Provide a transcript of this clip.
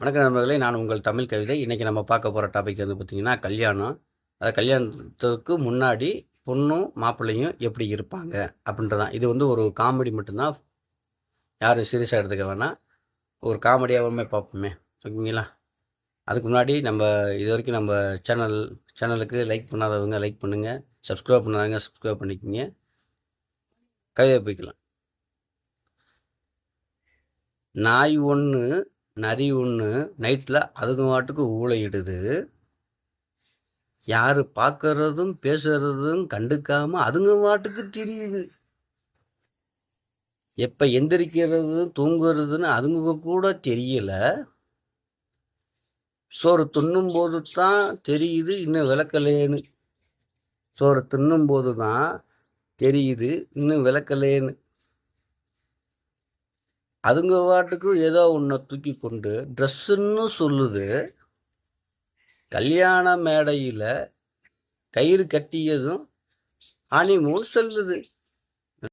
வணக்கம் நண்பர்களே நான் உங்கள் தமிழ் கவிதை. இன்றைக்கி நம்ம பார்க்க போகிற டாபிக் வந்து பார்த்திங்கன்னா கல்யாணம். அதை கல்யாணத்துக்கு முன்னாடி பொண்ணும் மாப்பிள்ளையும் எப்படி இருப்பாங்க அப்படின்றதான் இது வந்து ஒரு காமெடி மட்டும்தான். யாரும் சீரியஸாக எடுத்துக்க வேணாம். ஒரு காமெடியாகவுமே பார்ப்போமே. ஓகேங்களா? அதுக்கு முன்னாடி நம்ம இது வரைக்கும் நம்ம சேனல் சேனலுக்கு லைக் பண்ணாதவங்க லைக் பண்ணுங்கள் சப்ஸ்கிரைப் பண்ணாதவங்க சப்ஸ்கிரைப் பண்ணிக்கோங்க. கவிதை போய்க்கலாம். நாய் ஒன்று நரி ஒன்று நைட்டில் அதுங்க வாட்டுக்கு ஊழையிடுது யார் பார்க்கறதும் பேசுறதும் கண்டுக்காமல் அதுங்க வாட்டுக்கு தெரியுது. எப்போ எந்திரிக்கிறது தூங்குறதுன்னு அதுங்க கூட தெரியல. சோறு தின்னும்போது தான் தெரியுது இன்னும் விளக்கலேன்னு. சோறு தின்னும் போது தான் தெரியுது இன்னும் விளக்கலேன்னு. அதுங்க வாட்டுக்கு ஏதோ ஒன்றை தூக்கி கொண்டு ட்ரெஸ்ஸுன்னு சொல்லுது. கல்யாண மேடையில் கயிறு கட்டியதும் ஹனிமூன் செல்லுது.